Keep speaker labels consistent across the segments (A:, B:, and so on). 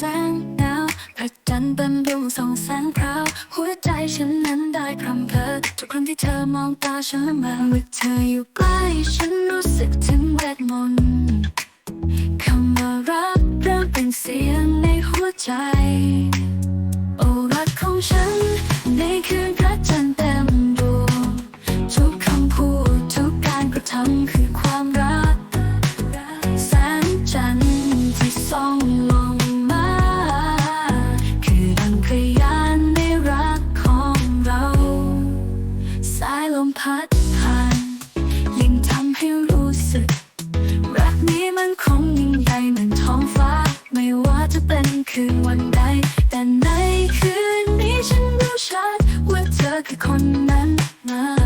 A: แสงดาวพระจันทร์เต็มดวงส่องแสงพราว หัวใจฉันนั้นได้พรำเพอทุกครั้งที่เธอมองตาฉันมาเมื่อเธออยู่ใกล้ฉันรู้สึกถึงเวทมนต์คำว่ารักเริ่มเป็นเสียงในหัวใจ โอรักของฉัน ในคืนพระจันทร์เต็มดวงทุกคำพูดทุกการกระทำคือ ให้รู้สึก รักนี้มันคงยิ่งใหญ่เหมือนท้องฟ้า ไม่ว่าจะเป็นคืนวันใด แต่ในคืนนี้ฉันรู้ชัดว่าเธอคือคนนั้นนะ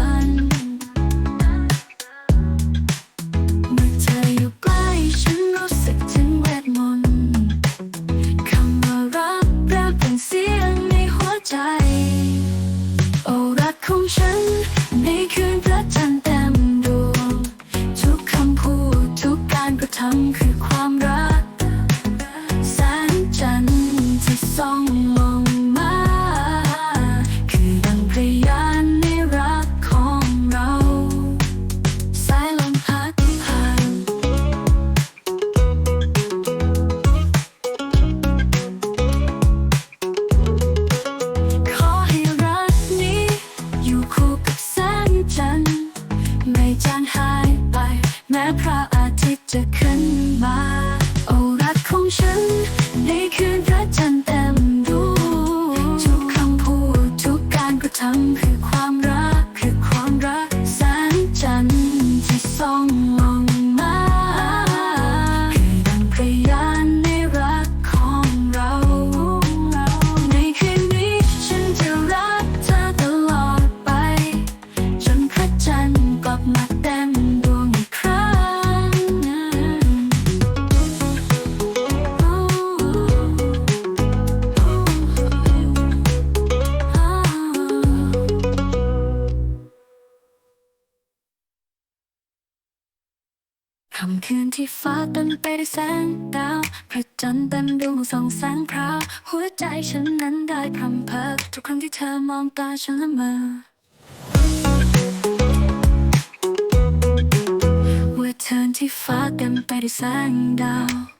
A: แม้พระอาทิตย์จะขึ้นมา โอ้รักของฉันในคืนพระจันทร์เต็มดวงทุกคำพูดทุกการกระทำ ค่ำคืนที่ฟ้าเต็มไปด้วยแสงดาวพระจันทร์เต็มดวงส่องแสงพราวหัวใจฉันนั้นได้พรำเพอทุกครั้งที่เธอมองตาฉันละเมอว่าเธอที่ฟ้าเต็มไปด้วยแสงดาว